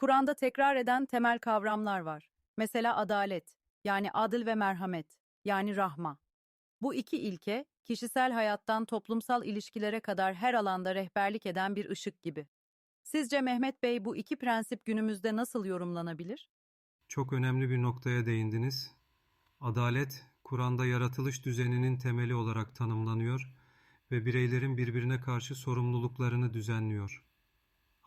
Kur'an'da tekrar eden temel kavramlar var. Mesela adalet, yani adil ve merhamet, yani rahma. Bu iki ilke, kişisel hayattan toplumsal ilişkilere kadar her alanda rehberlik eden bir ışık gibi. Sizce Mehmet Bey bu iki prensip günümüzde nasıl yorumlanabilir? Çok önemli bir noktaya değindiniz. Adalet, Kur'an'da yaratılış düzeninin temeli olarak tanımlanıyor ve bireylerin birbirine karşı sorumluluklarını düzenliyor.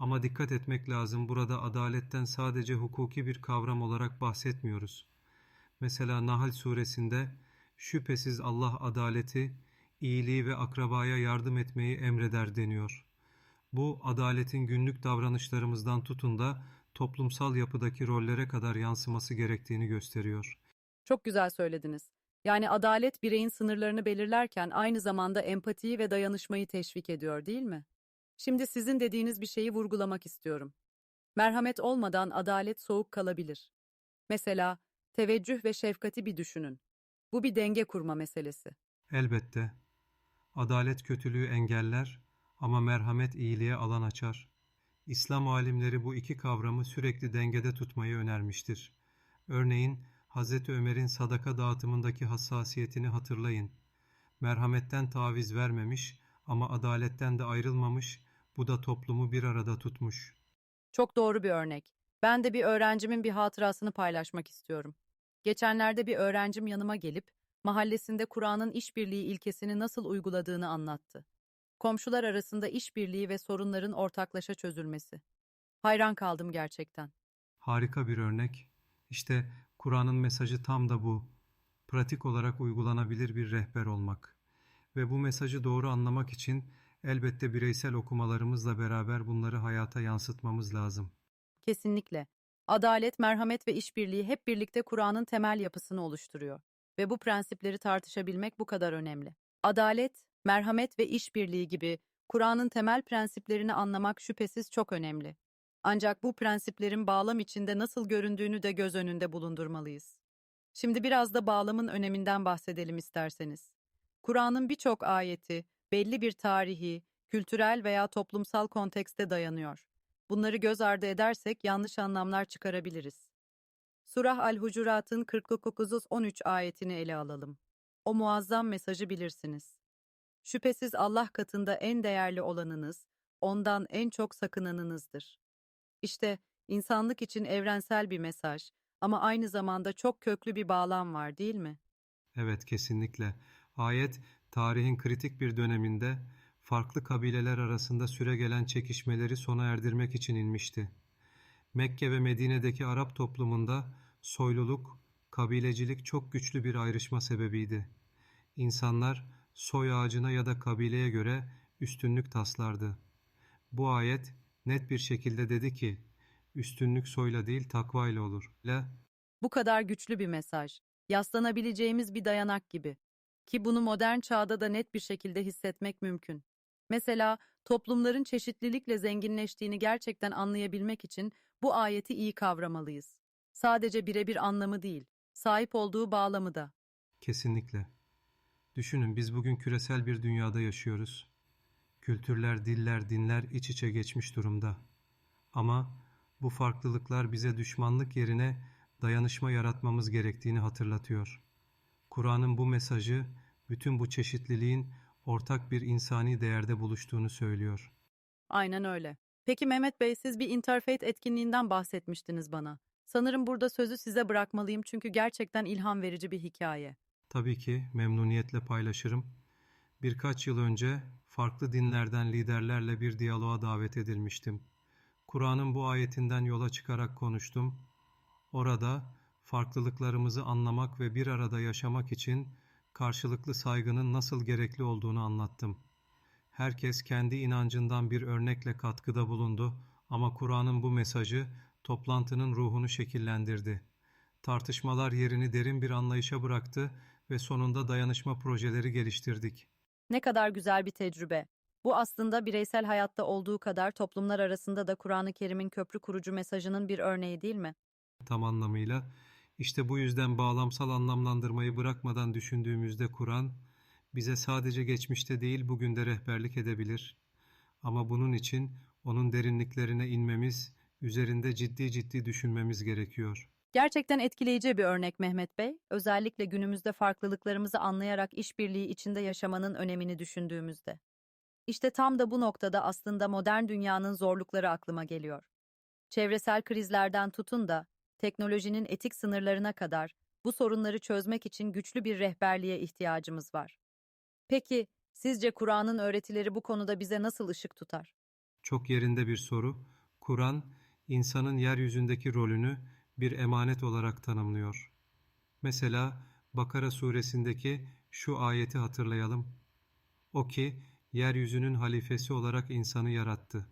Ama dikkat etmek lazım burada adaletten sadece hukuki bir kavram olarak bahsetmiyoruz. Mesela Nahl suresinde şüphesiz Allah adaleti, iyiliği ve akrabaya yardım etmeyi emreder deniyor. Bu adaletin günlük davranışlarımızdan tutun da toplumsal yapıdaki rollere kadar yansıması gerektiğini gösteriyor. Çok güzel söylediniz. Yani adalet bireyin sınırlarını belirlerken aynı zamanda empatiyi ve dayanışmayı teşvik ediyor, değil mi? Şimdi sizin dediğiniz bir şeyi vurgulamak istiyorum. Merhamet olmadan adalet soğuk kalabilir. Mesela teveccüh ve şefkati bir düşünün. Bu bir denge kurma meselesi. Elbette. Adalet kötülüğü engeller ama merhamet iyiliğe alan açar. İslam alimleri bu iki kavramı sürekli dengede tutmayı önermiştir. Örneğin Hz. Ömer'in sadaka dağıtımındaki hassasiyetini hatırlayın. Merhametten taviz vermemiş ama adaletten de ayrılmamış, bu da toplumu bir arada tutmuş. Çok doğru bir örnek. Ben de bir öğrencimin bir hatırasını paylaşmak istiyorum. Geçenlerde bir öğrencim yanıma gelip mahallesinde Kur'an'ın işbirliği ilkesini nasıl uyguladığını anlattı. Komşular arasında işbirliği ve sorunların ortaklaşa çözülmesi. Hayran kaldım gerçekten. Harika bir örnek. İşte Kur'an'ın mesajı tam da bu. Pratik olarak uygulanabilir bir rehber olmak. Ve bu mesajı doğru anlamak için elbette bireysel okumalarımızla beraber bunları hayata yansıtmamız lazım. Kesinlikle. Adalet, merhamet ve işbirliği hep birlikte Kur'an'ın temel yapısını oluşturuyor. Ve bu prensipleri tartışabilmek bu kadar önemli. Adalet, merhamet ve işbirliği gibi Kur'an'ın temel prensiplerini anlamak şüphesiz çok önemli. Ancak bu prensiplerin bağlam içinde nasıl göründüğünü de göz önünde bulundurmalıyız. Şimdi biraz da bağlamın öneminden bahsedelim isterseniz. Kur'an'ın birçok ayeti belli bir tarihi, kültürel veya toplumsal kontekste dayanıyor. Bunları göz ardı edersek yanlış anlamlar çıkarabiliriz. Surah al-Hucurat'ın 49-13 ayetini ele alalım. O muazzam mesajı bilirsiniz. Şüphesiz Allah katında en değerli olanınız, ondan en çok sakınanınızdır. İşte insanlık için evrensel bir mesaj ama aynı zamanda çok köklü bir bağlam var değil mi? Evet kesinlikle. Ayet tarihin kritik bir döneminde farklı kabileler arasında süregelen çekişmeleri sona erdirmek için inmişti. Mekke ve Medine'deki Arap toplumunda soyluluk, kabilecilik çok güçlü bir ayrışma sebebiydi. İnsanlar soy ağacına ya da kabileye göre üstünlük taslardı. Bu ayet net bir şekilde dedi ki, üstünlük soyla değil takvayla olur. Bu kadar güçlü bir mesaj. Yaslanabileceğimiz bir dayanak gibi. Ki bunu modern çağda da net bir şekilde hissetmek mümkün. Mesela toplumların çeşitlilikle zenginleştiğini gerçekten anlayabilmek için bu ayeti iyi kavramalıyız. Sadece birebir anlamı değil, sahip olduğu bağlamı da. kesinlikle. Düşünün biz bugün küresel bir dünyada yaşıyoruz. Kültürler, diller, dinler iç içe geçmiş durumda. Ama bu farklılıklar bize düşmanlık yerine dayanışma yaratmamız gerektiğini hatırlatıyor. Kur'an'ın bu mesajı bütün bu çeşitliliğin ortak bir insani değerde buluştuğunu söylüyor. Aynen öyle. Peki Mehmet Bey siz bir Interfaith etkinliğinden bahsetmiştiniz bana. Sanırım burada sözü size bırakmalıyım çünkü gerçekten ilham verici bir hikaye. Tabii ki memnuniyetle paylaşırım. Birkaç yıl önce farklı dinlerden liderlerle bir diyaloğa davet edilmiştim. Kur'an'ın bu ayetinden yola çıkarak konuştum. Orada farklılıklarımızı anlamak ve bir arada yaşamak için karşılıklı saygının nasıl gerekli olduğunu anlattım. Herkes kendi inancından bir örnekle katkıda bulundu ama Kur'an'ın bu mesajı toplantının ruhunu şekillendirdi. Tartışmalar yerini derin bir anlayışa bıraktı ve sonunda dayanışma projeleri geliştirdik. Ne kadar güzel bir tecrübe. Bu aslında bireysel hayatta olduğu kadar toplumlar arasında da Kur'an-ı Kerim'in köprü kurucu mesajının bir örneği değil mi? tam anlamıyla. İşte bu yüzden bağlamsal anlamlandırmayı bırakmadan düşündüğümüzde Kur'an bize sadece geçmişte değil bugün de rehberlik edebilir. Ama bunun için onun derinliklerine inmemiz Üzerinde ciddi ciddi düşünmemiz gerekiyor. Gerçekten etkileyici bir örnek Mehmet Bey. Özellikle günümüzde farklılıklarımızı anlayarak işbirliği içinde yaşamanın önemini düşündüğümüzde. İşte tam da bu noktada aslında modern dünyanın zorlukları aklıma geliyor. Çevresel krizlerden tutun da teknolojinin etik sınırlarına kadar bu sorunları çözmek için güçlü bir rehberliğe ihtiyacımız var. Peki, sizce Kur'an'ın öğretileri bu konuda bize nasıl ışık tutar? Çok yerinde bir soru. Kur'an, insanın yeryüzündeki rolünü bir emanet olarak tanımlıyor. Mesela Bakara suresindeki şu ayeti hatırlayalım. O ki, yeryüzünün halifesi olarak insanı yarattı.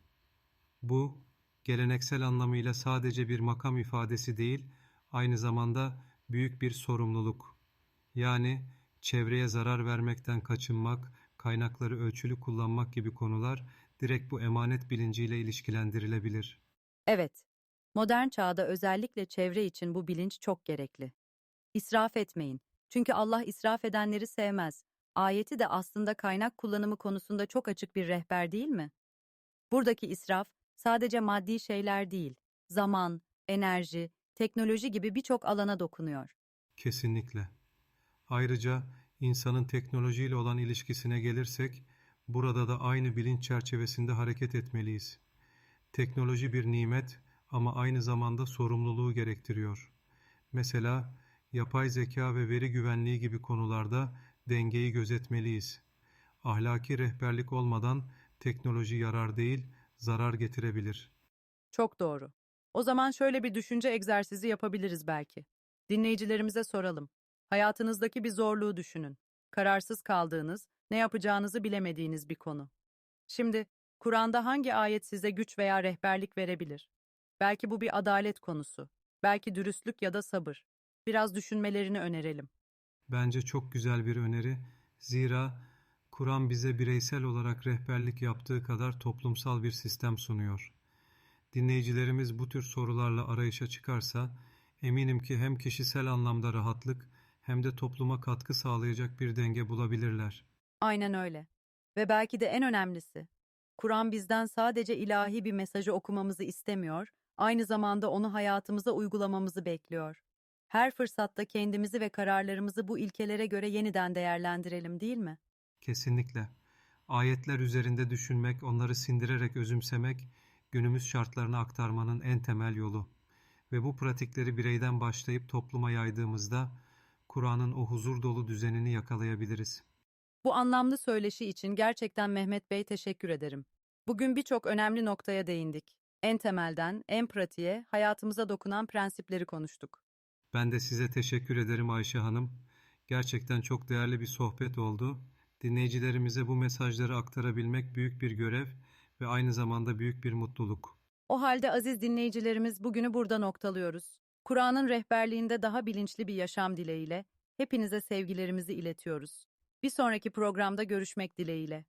Bu, geleneksel anlamıyla sadece bir makam ifadesi değil, aynı zamanda büyük bir sorumluluk. Yani çevreye zarar vermekten kaçınmak, kaynakları ölçülü kullanmak gibi konular direkt bu emanet bilinciyle ilişkilendirilebilir. Evet, modern çağda özellikle çevre için bu bilinç çok gerekli. İsraf etmeyin. Çünkü Allah israf edenleri sevmez. Ayeti de aslında kaynak kullanımı konusunda çok açık bir rehber değil mi? Buradaki israf sadece maddi şeyler değil, zaman, enerji, teknoloji gibi birçok alana dokunuyor. Kesinlikle. Ayrıca insanın teknolojiyle olan ilişkisine gelirsek, burada da aynı bilinç çerçevesinde hareket etmeliyiz. Teknoloji bir nimet ama aynı zamanda sorumluluğu gerektiriyor. Mesela yapay zeka ve veri güvenliği gibi konularda dengeyi gözetmeliyiz. Ahlaki rehberlik olmadan teknoloji yarar değil, zarar getirebilir. Çok doğru. O zaman şöyle bir düşünce egzersizi yapabiliriz belki. Dinleyicilerimize soralım. Hayatınızdaki bir zorluğu düşünün. Kararsız kaldığınız, ne yapacağınızı bilemediğiniz bir konu. Şimdi, Kur'an'da hangi ayet size güç veya rehberlik verebilir? Belki bu bir adalet konusu. Belki dürüstlük ya da sabır. Biraz düşünmelerini önerelim. Bence çok güzel bir öneri. Zira Kur'an bize bireysel olarak rehberlik yaptığı kadar toplumsal bir sistem sunuyor. Dinleyicilerimiz bu tür sorularla arayışa çıkarsa eminim ki hem kişisel anlamda rahatlık hem de topluma katkı sağlayacak bir denge bulabilirler. Aynen öyle. Ve belki de en önemlisi, Kur'an bizden sadece ilahi bir mesajı okumamızı istemiyor, aynı zamanda onu hayatımıza uygulamamızı bekliyor. Her fırsatta kendimizi ve kararlarımızı bu ilkelere göre yeniden değerlendirelim, değil mi? Kesinlikle. Ayetler üzerinde düşünmek, onları sindirerek özümsemek, günümüz şartlarına aktarmanın en temel yolu. Ve bu pratikleri bireyden başlayıp topluma yaydığımızda Kur'an'ın o huzur dolu düzenini yakalayabiliriz. Bu anlamlı söyleşi için gerçekten Mehmet Bey teşekkür ederim. Bugün birçok önemli noktaya değindik. En temelden, en pratiğe, hayatımıza dokunan prensipleri konuştuk. Ben de size teşekkür ederim Ayşe Hanım. Gerçekten çok değerli bir sohbet oldu. Dinleyicilerimize bu mesajları aktarabilmek büyük bir görev ve aynı zamanda büyük bir mutluluk. O halde aziz dinleyicilerimiz bugünü burada noktalıyoruz. Kur'an'ın rehberliğinde daha bilinçli bir yaşam dileğiyle hepinize sevgilerimizi iletiyoruz. Bir sonraki programda görüşmek dileğiyle.